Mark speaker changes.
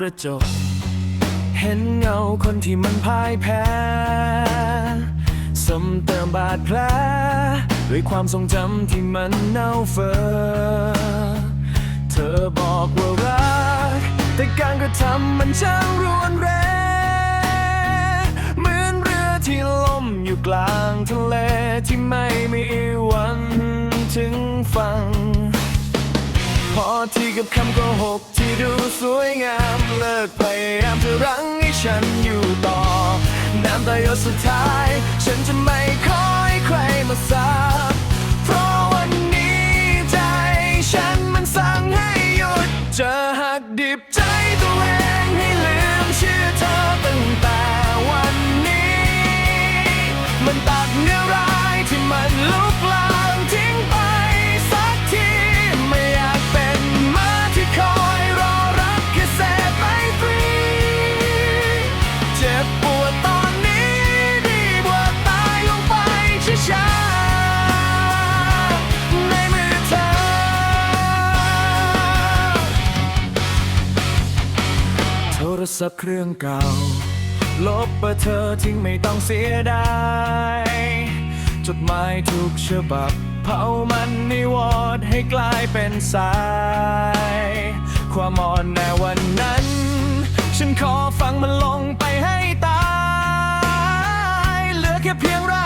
Speaker 1: กระจก เห็นเงาคนที่มันพ่ายแพ้สมเติมบาดแผลด้วยความทรงจำที่มันเน่าเฟอ้อเธอบอกว่ารัก แต่การกระทำมันช่างรุนแรงเหมือนเรือที่ล่มอยู่กลางทะเลที่ไม่มีวันถึงฝั่ง อที่กับคำโกหกที่ดูสวยงามเลิกพยายามจะรั้งให้ฉันอยู่ต่อ น้ำตาหยดสุดท้าย ฉันจะไม่ขอให้ใครมาสา โทรศัพท์เครื่องเก่า ลบเบอร์เธอทิ้งไม่ต้องเสียดาย จดหมายทุกฉบับ เผามันในวอดให้กลายเป็นสาย ความอ่อนแอวันนั้น ฉันขอฟังมันลงไปให้ตาย เหลือแค่เพียงร่